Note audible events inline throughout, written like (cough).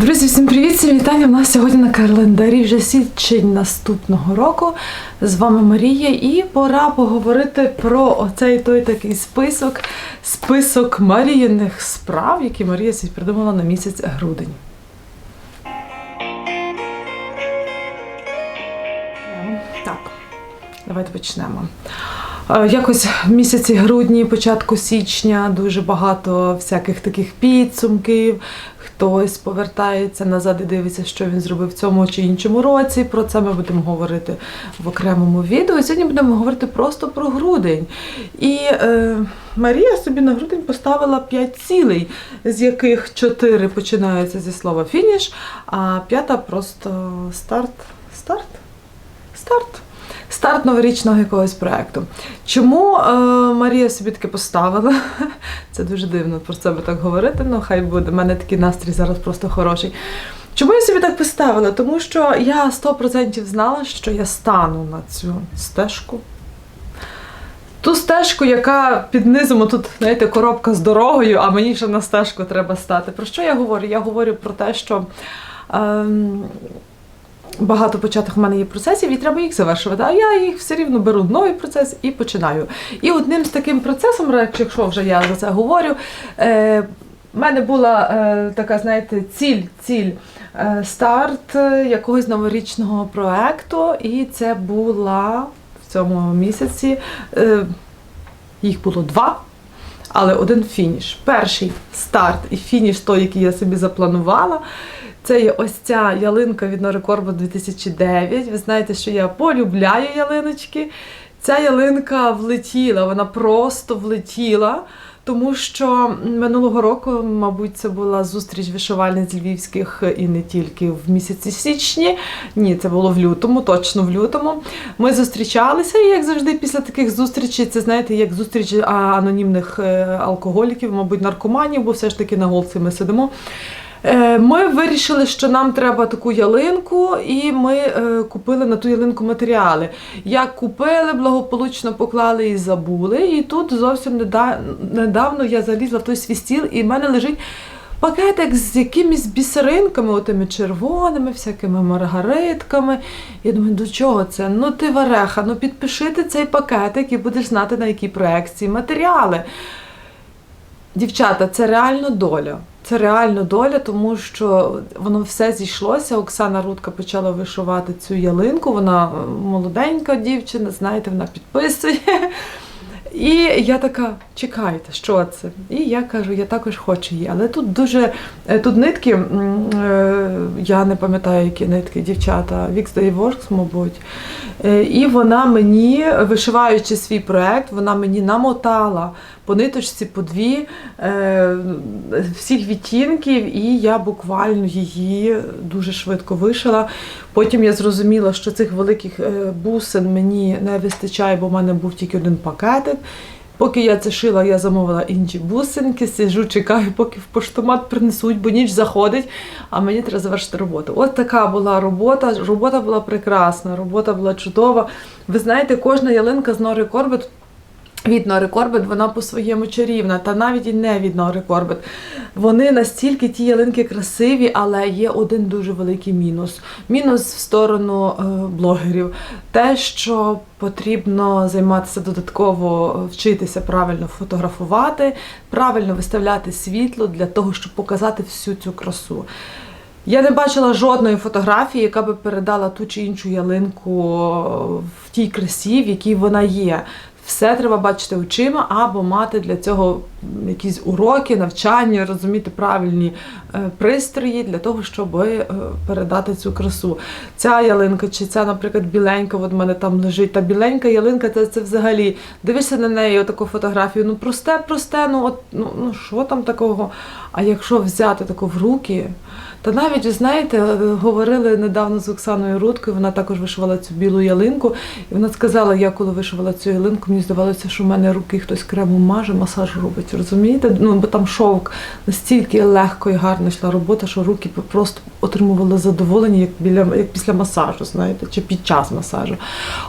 Друзі, всім привіт! Всім вітання! У нас сьогодні на календарі вже січень наступного року. З вами Марія, і пора поговорити про оцей той такий список, список Маріїних справ, які Марія собі придумала на місяць грудень. Так, давайте почнемо. Е, Якось в місяці грудні, початку січня дуже багато всяких таких підсумків. Хтось повертається назад і дивиться, що він зробив в цьому чи іншому році. Про це ми будемо говорити в окремому відео. І Сьогодні будемо говорити просто про грудень. І е, Марія собі на грудень поставила 5 цілей, з яких 4 починаються зі слова фініш, а п'ята просто старт. Старт? Старт. Старт новорічного якогось проєкту. Чому е, Марія собі таке поставила? (laughs) Це дуже дивно про себе так говорити, ну хай буде. У мене такий настрій зараз просто хороший. Чому я собі так поставила? Тому що я 100% знала, що я стану на цю стежку. Ту стежку, яка під низом, тут, знаєте, коробка з дорогою, а мені ще на стежку треба стати. Про що я говорю? Я говорю про те, що. Ем, багато початок в мене є процесів, і треба їх завершувати. А я їх все рівно беру новий процес і починаю. І одним з таким процесом, якщо вже я за це говорю, е, в мене була е, така, знаєте, ціль, ціль. е, Старт е, якогось новорічного проекту, і це була в цьому місяці. е, Їх було два, але один фініш. Перший старт і фініш, той, який я собі запланувала. Це є ось ця ялинка від Норекорбо 2009. Ви знаєте, що я полюбляю ялиночки. Ця ялинка влетіла, вона просто влетіла. Тому що минулого року, мабуть, це була зустріч вишивальниць львівських і не тільки в місяці січні. Ні, це було в лютому, точно в лютому. Ми зустрічалися, і як завжди, після таких зустрічей, це знаєте, як зустріч анонімних е, алкоголіків, мабуть, наркоманів, бо все ж таки на голці ми сидимо. Е, Ми вирішили, що нам треба таку ялинку, і ми е, купили на ту ялинку матеріали. Як купили, благополучно поклали і забули. І тут зовсім недавно я залізла в той свій стіл, і в мене лежить пакетик з якимись бісеринками, отими червоними, всякими маргаритками. Я думаю, до чого це? Ну ти вареха, ну підпиши ти цей пакетик і будеш знати, на які проекції матеріали. Дівчата, це реально доля. Це реально доля, тому що воно все зійшлося. Оксана Рудка почала вишивати цю ялинку. Вона е, молоденька дівчина, знаєте, вона підписує. (laughs) І я така, чекайте, що це? І я кажу, я також хочу її. Але тут дуже е, тут нитки, е, я не пам'ятаю, які нитки, дівчата, Вікс Works, мабуть. І вона мені, вишиваючи свій проект, вона мені намотала по ниточці по дві е, всіх відтінків, і я буквально її дуже швидко вишила. Потім я зрозуміла, що цих великих е, бусин мені не вистачає, бо в мене був тільки один пакетик. Поки я це шила, я замовила інші бусинки, сижу, чекаю, поки в поштомат принесуть, бо ніч заходить, а мені треба завершити роботу. От така була робота. Робота була прекрасна, робота була чудова. Ви знаєте, кожна ялинка з Нори Корбет від Нори вона по-своєму чарівна, та навіть і не від Нори. Вони настільки ті ялинки красиві, але є один дуже великий мінус. Мінус в сторону е, блогерів. Те, що потрібно займатися додатково, вчитися правильно фотографувати, правильно виставляти світло для того, щоб показати всю цю красу. Я не бачила жодної фотографії, яка би передала ту чи іншу ялинку в тій красі, в якій вона є. Все треба бачити очима або мати для цього якісь уроки, навчання, розуміти правильні е, пристрої для того, щоб е, передати цю красу. Ця ялинка, чи ця, наприклад, біленька, от в мене там лежить. Та біленька ялинка, це, це взагалі дивишся на неї, отаку фотографію. Ну просте, просте, ну от ну, ну що там такого? А якщо взяти таку в руки, та навіть, знаєте, е, говорили недавно з Оксаною Рудкою, вона також вишивала цю білу ялинку, і вона сказала, я коли вишивала цю ялинку, мені здавалося, що в мене руки хтось кремом маже, масаж робить. Розумієте? Ну, бо там шовк настільки легко і гарно йшла робота, що руки просто отримували задоволення, як біля як після масажу, знаєте, чи під час масажу.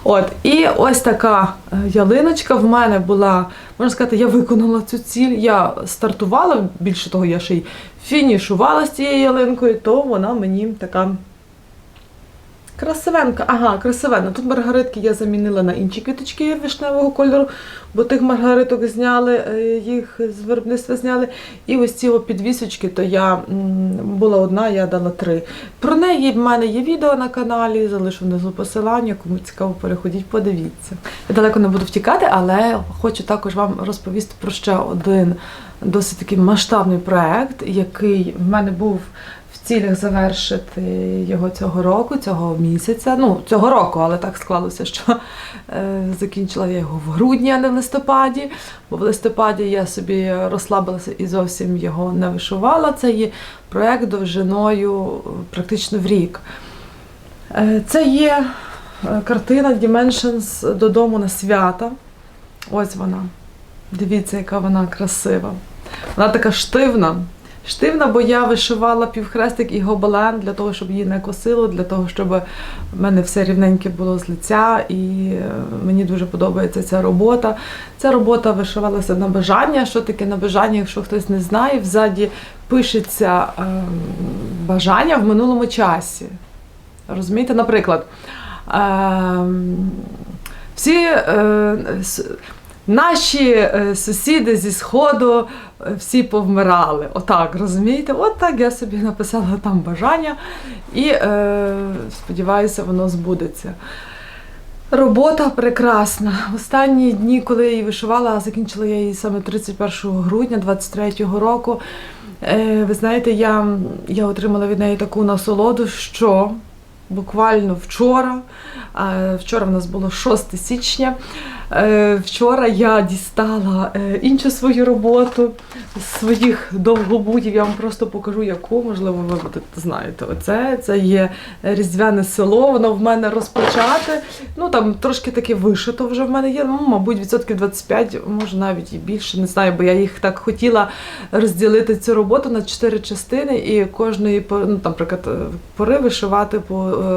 От і ось така е, ялиночка в мене була. Можна сказати, я виконала цю ціль. Я стартувала, більше того, я ще й фінішувала з цією ялинкою, то вона мені така. Красивенка, ага, красивенна. Тут маргаритки я замінила на інші квіточки вишневого кольору, бо тих маргариток зняли, е, їх з виробництва зняли. І ось ці підвісочки, то я була одна, я дала три. Про неї в мене є відео на каналі, залишу внизу посилання. Кому цікаво, переходіть, подивіться. Я далеко не буду втікати, але хочу також вам розповісти про ще один досить такий масштабний проект, який в мене був в цілях завершити його цього року, цього місяця. Ну, цього року, але так склалося, що е, закінчила я його в грудні, а не в листопаді. Бо в листопаді я собі розслабилася і зовсім його не вишивала. Це є проект довжиною практично в рік. Е, це є е, картина Dimensions додому на свята. Ось вона. Дивіться, яка вона красива. Вона така штивна. Штивна, бо я вишивала півхрестик і гобелен для того, щоб її не косило, для того, щоб в мене все рівненьке було з лиця, і е, мені дуже подобається ця робота. Ця робота вишивалася на бажання. Що таке на бажання, якщо хтось не знає, взаді пишеться ем, бажання в минулому часі. Розумієте, наприклад, всі е, с- наші е, сусіди зі сходу е, всі повмирали. Отак, розумієте? От так я собі написала там бажання і е, сподіваюся, воно збудеться. Робота прекрасна. Останні дні, коли я її вишивала, закінчила я її саме 31 грудня 23-го року. Е, ви знаєте, я, я отримала від неї таку насолоду, що буквально вчора, а вчора в нас було 6 січня. Е, Вчора я дістала е, іншу свою роботу з своїх довгобутів. Я вам просто покажу, яку, можливо, ви будете знаєте. Оце це є різдвяне село. Воно в мене розпочате. Ну там трошки таке вишито вже в мене є. Ну, мабуть, відсотків 25, може навіть і більше. Не знаю, бо я їх так хотіла розділити цю роботу на чотири частини, і кожної ну, там, наприклад, е, пори вишивати по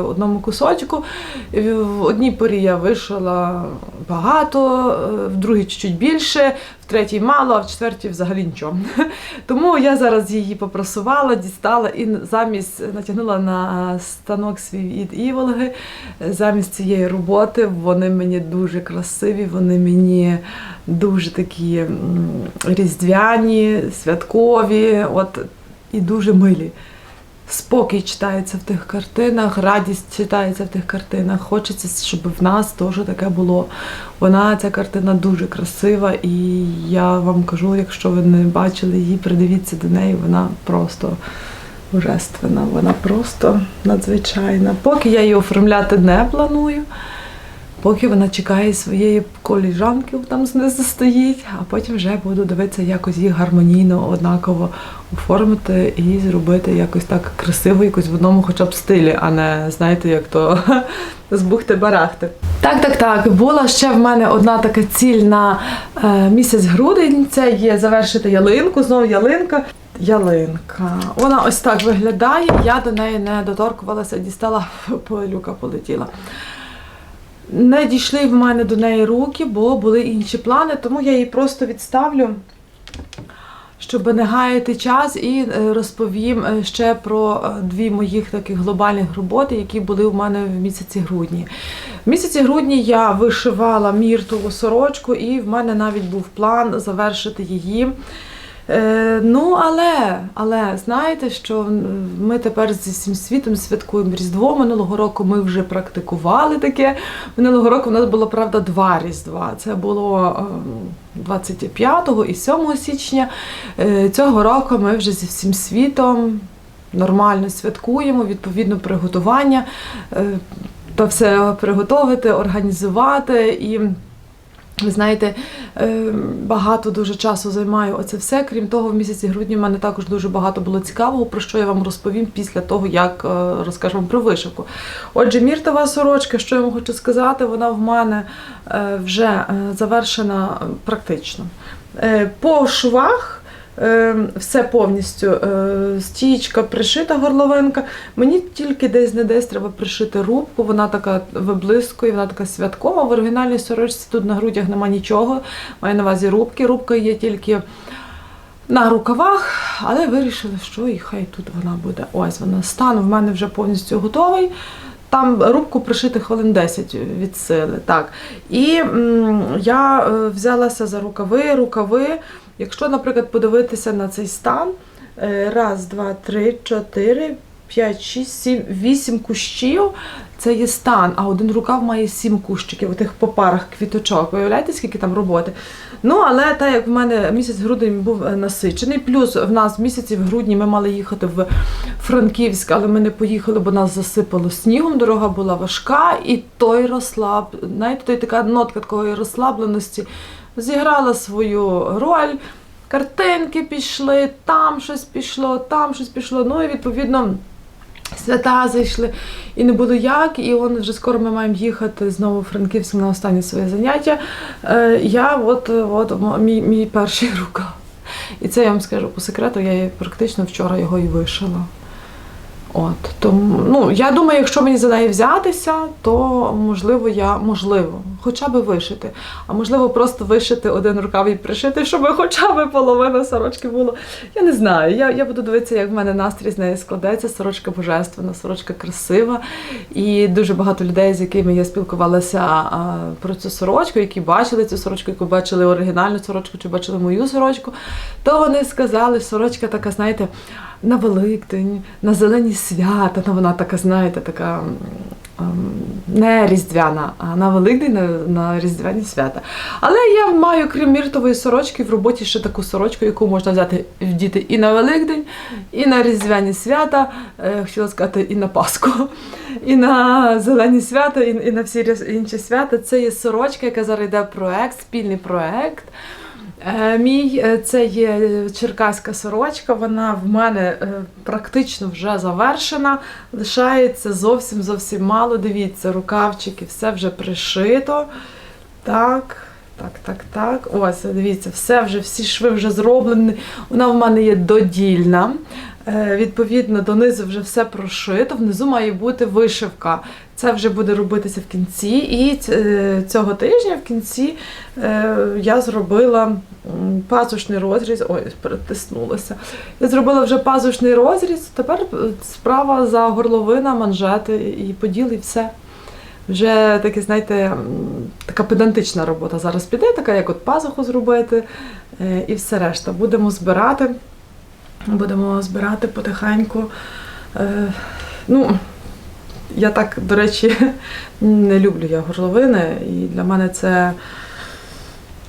одному кусочку. В одній порі я вишила багато, е, в другій чуть-чуть більше, в третій мало, а в четвертій взагалі нічого. (laughs) Тому я зараз її попросувала, дістала і замість натягнула на станок свій від Іволги. Замість цієї роботи вони мені дуже красиві, вони мені дуже такі різдвяні, святкові, от і дуже милі. Спокій читається в тих картинах, радість читається в тих картинах. Хочеться, щоб в нас теж таке було. Вона, ця картина дуже красива, і я вам кажу, якщо ви не бачили її, придивіться до неї, вона просто божественна, вона просто надзвичайна. Поки я її оформляти не планую, поки вона чекає своєї коліжанки, там знизу стоїть, а потім вже буду дивитися, якось їх гармонійно, однаково оформити і зробити якось так красиво, якось в одному хоча б стилі, а не знаєте, як то (laughs) з бухти-барахти. Так, так, так. Була ще в мене одна така ціль на е, місяць грудень. Це є завершити ялинку, знову ялинка. Ялинка. Вона ось так виглядає. Я до неї не доторкувалася, дістала, (laughs) пилюка полетіла. Не дійшли в мене до неї руки, бо були інші плани, тому я її просто відставлю, щоб не гаяти час, і е, розповім е, ще про е, дві моїх таких глобальних роботи, які були у мене в місяці грудні. В місяці грудні я вишивала міртову сорочку, і в мене навіть був план завершити її. Е, ну, але, але знаєте, що ми тепер зі всім світом святкуємо Різдво. Минулого року ми вже практикували таке. Минулого року у нас було, правда, два Різдва. Це було ем, 25 і 7 січня. Е, Цього року ми вже зі всім світом нормально святкуємо, відповідно, приготування. е, То все приготувати, організувати і. Ви знаєте, е, багато дуже часу займаю оце все. Крім того, в місяці грудні в мене також дуже багато було цікавого, про що я вам розповім після того, як е, розкажу вам про вишивку. Отже, міртова сорочка, що я вам хочу сказати, вона в мене е, вже завершена практично. По швах все повністю. Е, стічка, пришита горловинка. Мені тільки десь не десь треба пришити рубку. Вона така виблискує, вона така святкова. В оригінальній сорочці тут на грудях нема нічого. Маю на увазі рубки. Рубка є тільки на рукавах, але вирішили, що і хай тут вона буде. Ось вона стан в мене вже повністю готовий. Там рубку пришити хвилин 10 від сили. Так. І м, я е, взялася за рукави, рукави. Якщо, наприклад, подивитися на цей стан, е, раз, два, три, чотири, п'ять, шість, сім, вісім кущів. Це є стан, а один рукав має сім кущиків, отих по парах квіточок. Виявляєте, скільки там роботи? Ну, але так як в мене місяць грудень був е, насичений, плюс в нас в місяці в грудні ми мали їхати в Франківськ, але ми не поїхали, бо нас засипало снігом, дорога була важка, і той розслаб, знаєте, той така нотка такої розслабленості зіграла свою роль. Картинки пішли, там щось пішло, там щось пішло. Ну і відповідно. Свята зайшли і не було як, і он вже скоро ми маємо їхати знову в Франківськ на останнє своє заняття. Е, я от, от мій, мій перший (laughs) рукав. І це я вам скажу по секрету, я практично вчора його і вишила. От, тому, ну, я думаю, якщо мені за неї взятися, то можливо я можливо, хоча б вишити. А можливо, просто вишити один рукав і пришити, щоб хоча б половина сорочки було. Я не знаю. Я, я буду дивитися, як в мене настрій з нею складеться. Сорочка божественна, сорочка красива. І дуже багато людей, з якими я спілкувалася а, про цю сорочку, які бачили цю сорочку, які бачили оригінальну сорочку чи бачили мою сорочку, то вони сказали, сорочка така, знаєте, на Великдень, на зелені свята, ну, вона така, знаєте, така. ем, Не різдвяна, а на Великдень, на, на різдвяні свята. Але я маю, крім міртової сорочки, в роботі ще таку сорочку, яку можна взяти вдіти і на Великдень, і на різдвяні свята, е, хотіла сказати, і на Пасху, і на зелені свята, і, і на всі інші свята. Це є сорочка, яка зараз йде проект, спільний проект. Е, Мій е, це є черкаська сорочка. Вона в мене е, практично вже завершена. Лишається зовсім зовсім мало. Дивіться, рукавчики, все вже пришито. Так, так, так, так. Ось, дивіться, все вже, всі шви вже зроблені. Вона в мене є додільна. Е, Відповідно, донизу вже все прошито. Внизу має бути вишивка. Це вже буде робитися в кінці. І е, цього тижня в кінці е, я зробила пазушний розріз. Ой, перетиснулася. Я зробила вже пазушний розріз. Тепер справа за горловина, манжети і поділ, і все. Вже таке, знаєте, така педантична робота зараз піде, така як от пазуху зробити і все решта. Будемо збирати. Будемо збирати потихеньку. Е, ну, я так, до речі, (laughs) не люблю я горловини, і для мене це.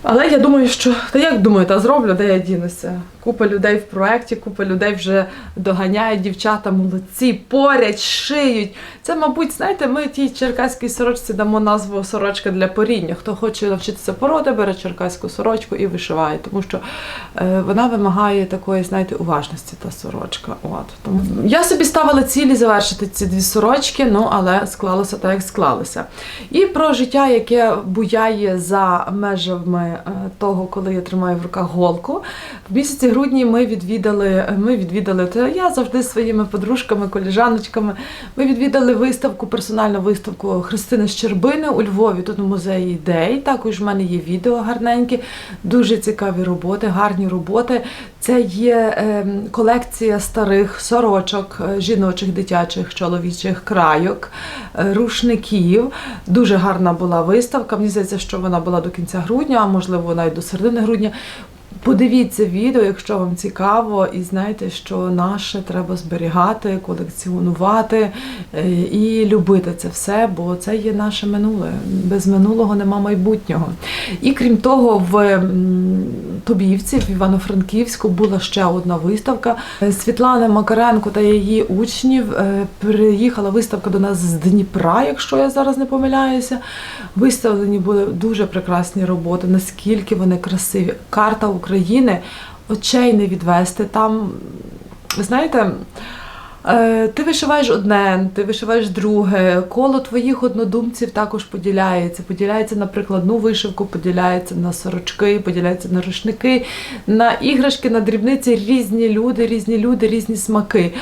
Але я думаю, що та як думаю, та зроблю, де я дінуся. Купа людей в проєкті, купа людей вже доганяють дівчата, молодці, порять, шиють. Це, мабуть, знаєте, ми тій черкаській сорочці дамо назву сорочка для поріння. Хто хоче навчитися пороти, бере черкаську сорочку і вишиває, тому що е, вона вимагає такої, знаєте, уважності та сорочка. От тому я собі ставила цілі завершити ці дві сорочки, ну але склалося так, як склалося. І про життя, яке буяє за межами того, коли я тримаю в руках голку. В місяці грудні ми відвідали, ми відвідали, та я завжди своїми подружками, коліжаночками. Ми відвідали виставку, персональну виставку Христини Щербини у Львові. Тут у музеї ідей. Також в мене є відео гарненькі, дуже цікаві роботи, гарні роботи. Це є ем, колекція старих сорочок, е, жіночих, дитячих, чоловічих крайок, е, рушників. Дуже гарна була виставка. Мені здається, що вона була до кінця грудня, а можливо навіть до середини грудня. Подивіться відео, якщо вам цікаво, і знаєте, що наше треба зберігати, колекціонувати е, і любити це все, бо це є наше минуле. Без минулого нема майбутнього. І крім того, в Тобівці, в Івано-Франківську, була ще одна виставка. Е, Світлана Макаренко та її учнів е, приїхала виставка до нас з Дніпра, якщо я зараз не помиляюся. Виставлені були дуже прекрасні роботи, наскільки вони красиві. Карта України очей не відвести. Там, знаєте, Е, Ти вишиваєш одне, ти вишиваєш друге. Коло твоїх однодумців також поділяється. Поділяється на прикладну вишивку, поділяється на сорочки, поділяється на рушники, на іграшки, на дрібниці різні люди, різні люди, різні смаки.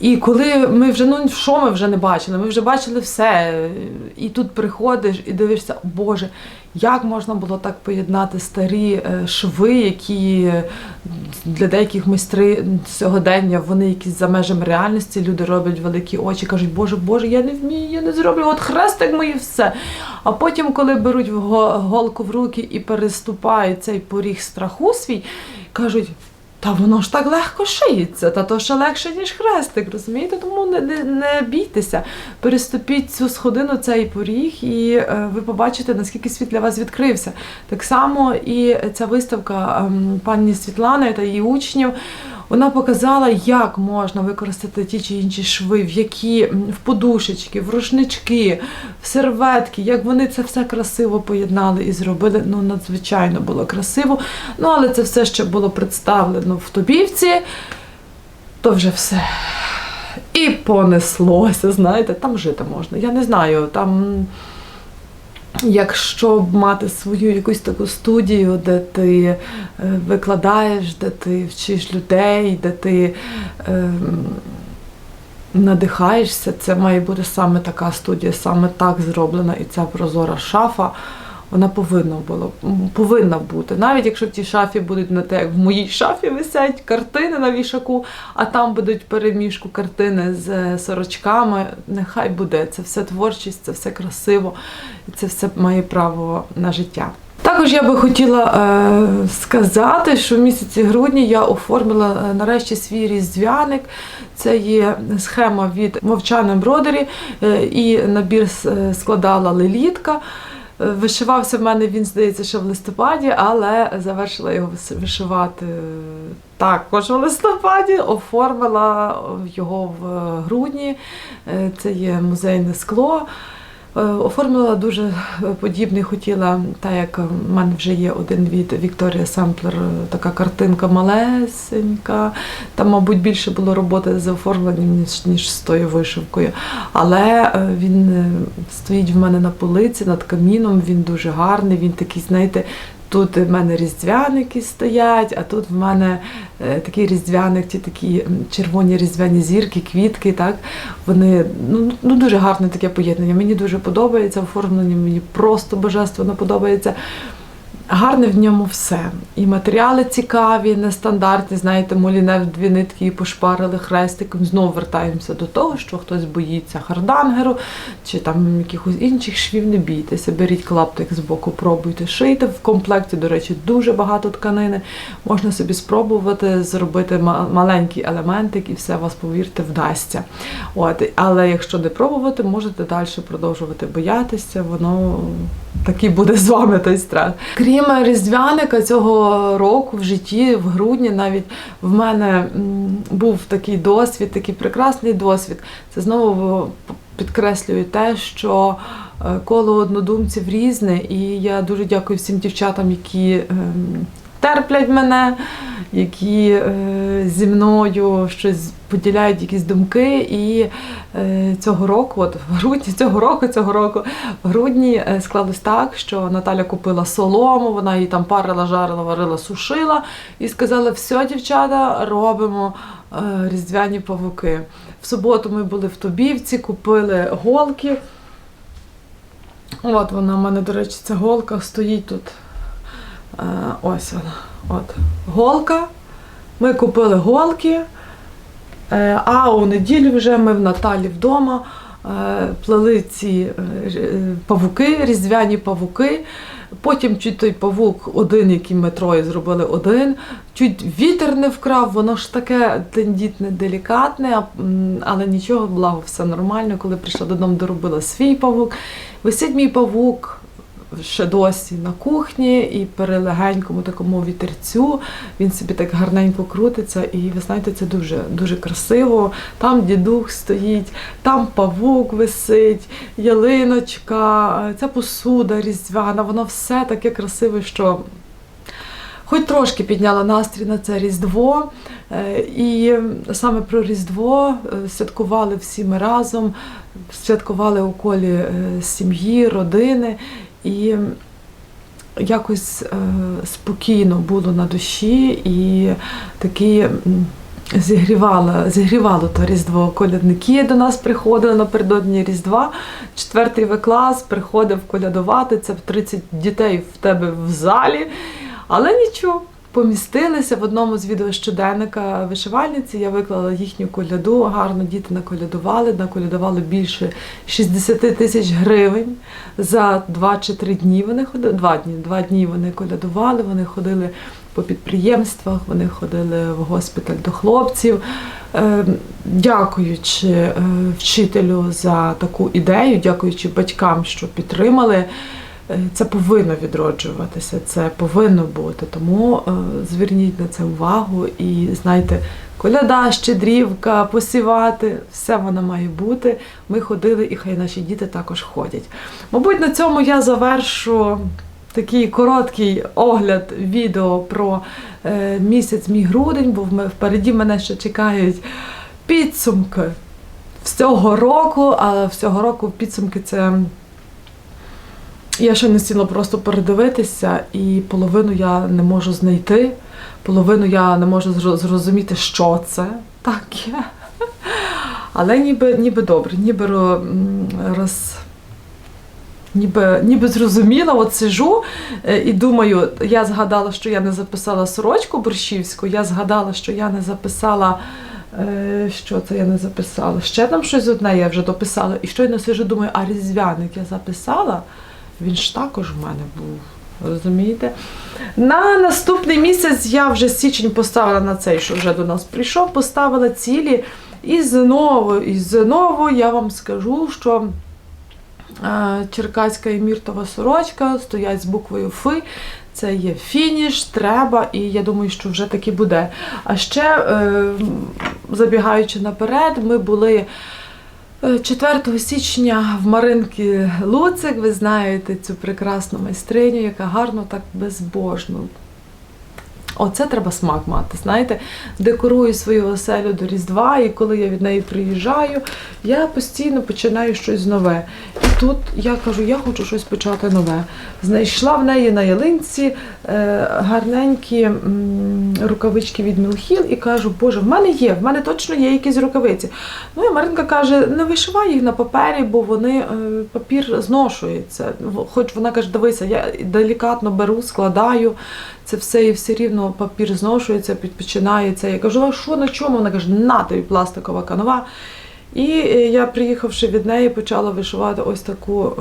І коли ми вже ну що ми вже не бачили, ми вже бачили все. І тут приходиш і дивишся, Боже, як можна було так поєднати старі е, шви, які для деяких майстри сьогодення вони якісь за межами реальності, люди роблять великі очі, кажуть, Боже, Боже, я не вмію, я не зроблю, от хрестик мої все. А потім, коли беруть голку в руки і переступають цей поріг страху свій, кажуть. Та воно ж так легко шиється, та то ще легше, ніж хрестик, розумієте? Тому не, не, не бійтеся, переступіть цю сходину, цей поріг, і е, ви побачите, наскільки світ для вас відкрився. Так само і ця виставка е, пані Світлани та її учнів. Вона показала, як можна використати ті чи інші шви, в які в подушечки, в рушнички, в серветки, як вони це все красиво поєднали і зробили. Ну, надзвичайно було красиво. Ну, але це все ще було представлено в Тобівці, то вже все. І понеслося, знаєте, там жити можна. Я не знаю, там. Якщо б мати свою якусь таку студію, де ти е, викладаєш, де ти вчиш людей, де ти е, надихаєшся, це має бути саме така студія, саме так зроблена. І ця прозора шафа, вона повинна була повинна бути. Навіть якщо в тій шафі будуть не те, як в моїй шафі висять картини на вішаку, а там будуть переміжку картини з е, сорочками. Нехай буде це все творчість, це все красиво, це все має право на життя. Також я би хотіла е, сказати, що в місяці грудні я оформила е, нарешті свій різдвяник. Це є схема від мовчани бродері е, і набір складала лелітка. Е, Вишивався в мене він, здається, ще в листопаді, але завершила його вишивати е, також в листопаді, оформила його в е, грудні. Це є музейне скло. Е, Оформила дуже е, подібний, хотіла, так як в мене вже є один від Вікторія Семплер, е, така картинка малесенька. Там, мабуть, більше було роботи з оформленням, ніж, ніж з тою вишивкою. Але е, він е, стоїть в мене на полиці над каміном, він дуже гарний, він такий, знаєте, Тут в мене різдвяники стоять, а тут в мене е, такий різдвяник, ті такі червоні різдвяні зірки, квітки. Так? Вони ну, ну, дуже гарне таке поєднання. Мені дуже подобається оформлення, мені просто божественно подобається. Гарне в ньому все. І матеріали цікаві, нестандартні. Знаєте, моліне дві нитки і пошпарили хрестиком. Знову вертаємося до того, що хтось боїться хардангеру чи там якихось інших швів. Не бійтеся, беріть клаптик з боку, пробуйте шийте. В комплекті, до речі, дуже багато тканини. Можна собі спробувати зробити ма- маленький елементик, і все вас, повірте, вдасться. От, але якщо не пробувати, можете далі продовжувати боятися, воно такий буде з вами той страх. Крім різдвяника цього року в житті, в грудні, навіть в мене був такий досвід, такий прекрасний досвід. Це знову підкреслюю те, що е, коло однодумців різне, і я дуже дякую всім дівчатам, які ем, терплять мене, які е, зі мною щось поділяють якісь думки. І е, цього року, от в грудні (laughs) цього року, цього року, в грудні е, склалось так, що Наталя купила солому, вона її там парила, жарила, варила, сушила і сказала: все, дівчата, робимо е, різдвяні павуки. В суботу ми були в Тобівці, купили голки. От вона в мене, до речі, ця голка стоїть тут. Е, ось вона. От. Голка. Ми купили голки. Е, А у неділю вже ми в Наталі вдома е, плели ці павуки, різдвяні павуки. Потім чуть той павук, один, який ми троє зробили один, чуть вітер не вкрав, воно ж таке тендітне, делікатне, але нічого, благо, все нормально. Коли прийшла додому, доробила свій павук. Висить мій павук ще досі на кухні і при легенькому такому вітерцю він собі так гарненько крутиться. І ви знаєте, це дуже дуже красиво. Там дідух стоїть, там павук висить, ялиночка, ця посуда різдвяна, воно все таке красиве, що. хоч трошки підняла настрій на це Різдво. Е, І саме про Різдво е, святкували всі ми разом, святкували у колі е, сім'ї, родини. І якось е, спокійно було на душі і такі. Зігрівало, зігрівало то Різдво. Колядники до нас приходили напередодні Різдва. Четвертий В клас приходив колядувати. Це 30 дітей в тебе в залі. Але нічого, помістилися в одному з відео щоденника вишивальниці. Я виклала їхню коляду. Гарно діти наколядували, наколядували більше 60 тисяч гривень за 2 чи 3 дні. Вони ходили. Два дні. Два дні вони колядували, вони ходили по підприємствах, вони ходили в госпіталь до хлопців. Е, Дякуючи е, вчителю за таку ідею, дякуючи батькам, що підтримали. Е, Це повинно відроджуватися, це повинно бути. Тому е, зверніть на це увагу і знайте, коляда, щедрівка, посівати, все воно має бути. Ми ходили, і хай наші діти також ходять. Мабуть, на цьому я завершу такий короткий огляд відео про е, місяць мій грудень, бо впереді мене ще чекають підсумки всього року, а всього року підсумки це. Я ще не сіла просто передивитися, і половину я не можу знайти, половину я не можу зрозуміти, що це таке. Але ніби, ніби добре, ніби роз. Ніби, ніби зрозуміла, от сижу е, і думаю, я згадала, що я не записала сорочку борщівську, я згадала, що я не записала. е, Що це я не записала? Ще там щось одне я вже дописала. І щойно сижу, думаю, а різдвяник я записала. Він ж також в мене був. Розумієте? На наступний місяць я вже січень поставила на цей, що вже до нас прийшов, поставила цілі. І знову, і знову я вам скажу, що е, черкаська і міртова сорочка стоять з буквою Фи. Це є фініш, треба, і я думаю, що вже таки буде. А ще, е, забігаючи наперед, ми були. Е, 4 січня в Маринки Луцик, ви знаєте цю прекрасну майстриню, яка гарно так безбожно. Оце треба смак мати. Знаєте, декорую свою оселю до Різдва, і коли я від неї приїжджаю, я постійно починаю щось нове. І тут я кажу, я хочу щось почати нове. Знайшла в неї на ялинці е, гарненькі рукавички від Мілхіл і кажу, Боже, в мене є, в мене точно є якісь рукавиці. Ну і Маринка каже, не вишивай їх на папері, бо вони е, папір зношується. Хоч вона каже, дивися, я делікатно беру, складаю це все і все рівно папір зношується, підпочинається. Я кажу, а що на чому? Вона каже, на тобі пластикова канва. І е, я, приїхавши від неї, почала вишивати ось таку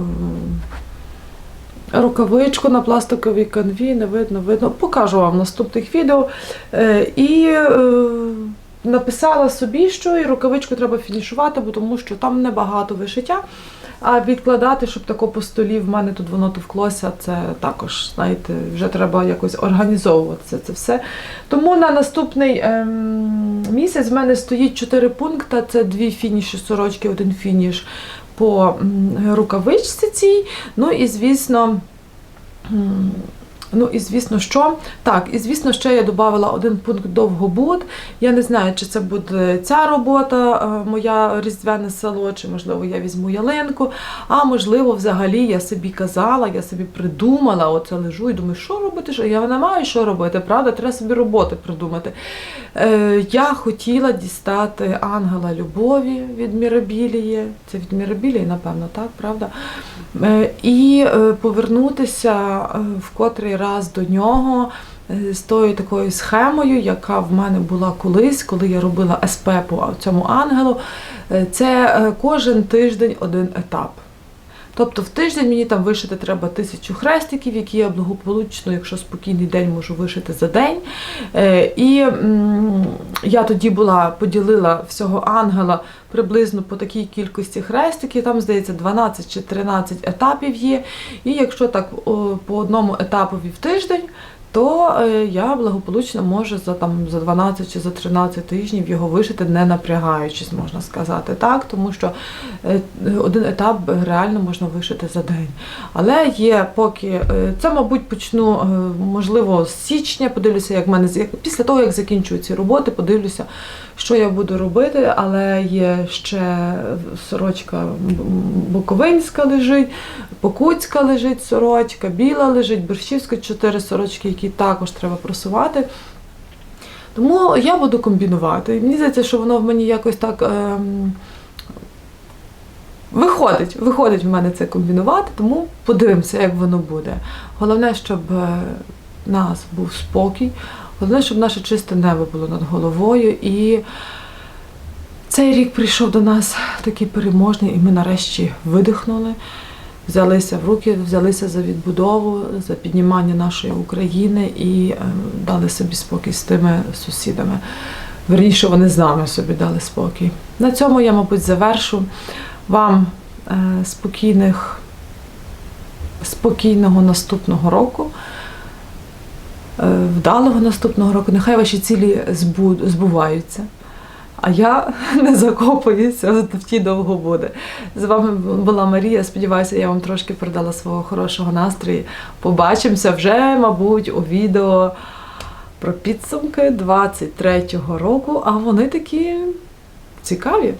рукавичку на пластиковій канві, не видно, видно. Покажу вам наступних відео. Е, І е, написала собі, що і рукавичку треба фінішувати, бо тому що там небагато вишиття. А відкладати, щоб тако по столі в мене тут воно товклося, це також, знаєте, вже треба якось організовуватися це все. Тому на наступний ем, місяць в мене стоїть чотири пункти: це дві фініші сорочки, один фініш по рукавичці цій. Ну і звісно. Ну і звісно, що так, і звісно, ще я додала один пункт довгобуд. Я не знаю, чи це буде ця робота, е, моя різдвяне село, чи можливо я візьму ялинку. А можливо, взагалі я собі казала, я собі придумала, оце лежу і думаю, що робити? Що я не маю що робити, правда? Треба собі роботи придумати. Е, я хотіла дістати ангела любові від Мірабілії. Це від Мірабілії, напевно, так, правда? Е, І е, повернутися е, в котрий раз до нього е, з тою такою схемою, яка в мене була колись, коли я робила СП по цьому ангелу. Е, Це е, кожен тиждень один етап. Тобто в тиждень мені там вишити треба тисячу хрестиків, які я благополучно, якщо спокійний день, можу вишити за день. Е, І я тоді була поділила всього ангела приблизно по такій кількості хрестиків. Там, здається, 12 чи 13 етапів є. І якщо так по одному етапові в тиждень, то е, я благополучно можу за там за 12 чи за 13 тижнів його вишити, не напрягаючись, можна сказати так, тому що е, один етап реально можна вишити за день. Але є поки е, це, мабуть, почну можливо з січня. Подивлюся, як в мене після того, як закінчую ці роботи, подивлюся, що я буду робити. Але є ще сорочка Буковинська лежить, Покутська лежить сорочка, біла лежить, борщівська чотири сорочки, які також треба просувати. Тому я буду комбінувати. Мені здається, що воно в мені якось так. Ем, Виходить, виходить в мене це комбінувати, тому подивимося, як воно буде. Головне, щоб е, в нас був спокій, головне, щоб наше чисте небо було над головою. І цей рік прийшов до нас такий переможний, і ми нарешті видихнули, взялися в руки, взялися за відбудову, за піднімання нашої України і е, дали собі спокій з тими сусідами. Верніше, вони з нами собі дали спокій. На цьому я, мабуть, завершу вам е, спокійних, спокійного наступного року, е, вдалого наступного року. Нехай ваші цілі збуваються. А я (laughs) не закопуюся в ті довго буде. З вами була Марія. Сподіваюся, я вам трошки передала свого хорошого настрою. Побачимося вже, мабуть, у відео про підсумки 23-го року, а вони такі цікаві.